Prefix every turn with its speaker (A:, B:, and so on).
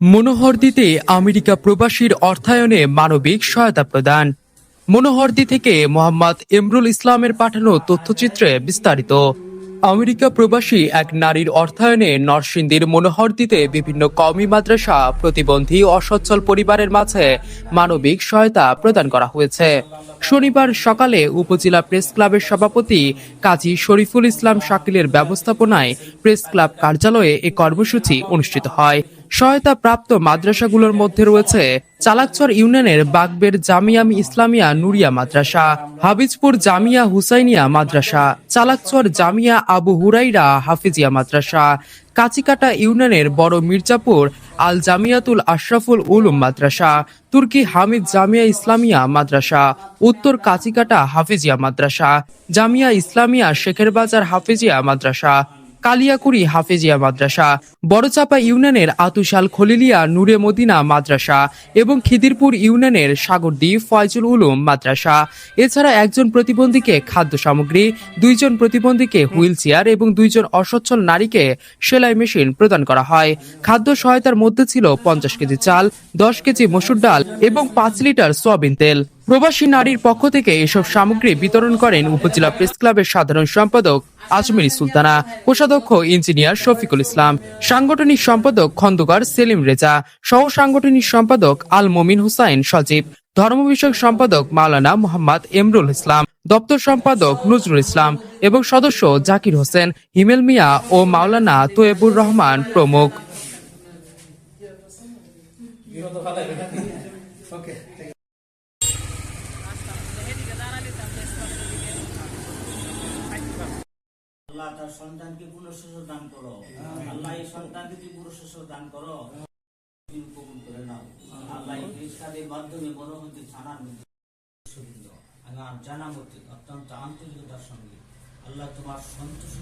A: মনোহরদিতে America প্রবাসীর অর্থায়নে মানবিক সহায়তা প্রদান। মনোহরদি থেকে মোহাম্মদ এমরুল ইসলামের পাঠানো তথ্যচিত্রে বিস্তারিত। আমেরিকা প্রবাসী এক নারীর অর্থায়নে নরসিংদীর মনোহরদিতে বিভিন্ন কওমি মাদ্রাসা, প্রতিবন্ধী অসচ্ছল পরিবারের মাঝে মানবিক সহায়তা প্রদান করা হয়েছে। শনিবার সকালে উপজেলা প্রেস ক্লাবের সভাপতি কাজী শরীফুল ইসলাম শাকিলের ব্যবস্থাপনায় প্রেস ক্লাব কার্যালয়ে এ কর্মসূচি অনুষ্ঠিত হয়। সহায়তা প্রাপ্ত মাদ্রাসাগুলোর মধ্যে রয়েছে চালাকচর ইউনিয়নের বাগবের জামিয়ামি ইসলামিয়া নুরিয়া মাদ্রাসা, হাবিজপুর জামিয়া হুসাইনিয়া মাদ্রাসা, চালাকচর জামিয়া আবু হুরাইরা হাফিজিয়া মাদ্রাসা, কাচিকাটা ইউনিয়নের বড় মির্জাপুর আল জামিয়াতুল আশরাফুল উলুম মাদ্রাসা, তুর্কি হামিদ জামিয়া ইসলামিয়া মাদ্রাসা, উত্তর কাচিকাটা হাফিজিয়া মাদ্রাসা, জামিয়া ইসলামিয়া শেখের বাজার হাফিজিয়া মাদ্রাসা কালিয়াকুড়ি হাফেজিয়া মাদ্রাসা, বড়চাপা ইউনিয়নের আতুশাল খলিলিয়া নূরে মদিনা মাদ্রাসা এবং খিদিরপুর ইউনিয়নের সাগরদ্বীপ ফয়জুল উলুম মাদ্রাসা। এছাড়া একজন প্রতিবন্ধীকে খাদ্য সামগ্রী, দুইজন প্রতিবন্ধীকে হুইল চেয়ার এবং দুইজন অসচ্ছল নারীকে সেলাই মেশিন প্রদান করা হয়। খাদ্য সহায়তার মধ্যে ছিল পঞ্চাশ কেজি চাল, দশ কেজি মসুর ডাল এবং পাঁচ লিটার সয়াবিন তেল। প্রবাসী নারীর পক্ষ থেকে এসব সামগ্রী বিতরণ করেন উপজেলা প্রেস ক্লাবের সাধারণ সম্পাদক আজমেরি সুলতানা, কোষাধ্যক্ষ ইঞ্জিনিয়ার শফিকুল ইসলাম, সাংগঠনিক সম্পাদক খন্দকার সেলিম রেজা, সহ সাংগঠনিক সম্পাদক আল মমিন হুসাইন সজীব, ধর্ম বিষয়ক সম্পাদক মাওলানা মোহাম্মদ এমরুল ইসলাম, দপ্তর সম্পাদক নজরুল ইসলাম এবং সদস্য জাকির হোসেন, হিমেল মিয়া ও মাওলানা তোয়েবুর রহমান প্রমুখ।
B: আল্লাহ তার সন্তানকে পুনঃশস্য দান করো। আল্লাহ এই সন্তানকে তুমি পুনঃশস্য দান করো। কবুল করে নাও। আল্লাহ এই মাধ্যমে মনোমন্ত্রী মধ্যে আমার জানা মতে অত্যন্ত আন্তরিকতার সঙ্গে। আল্লাহ তোমার সন্তুষ্ট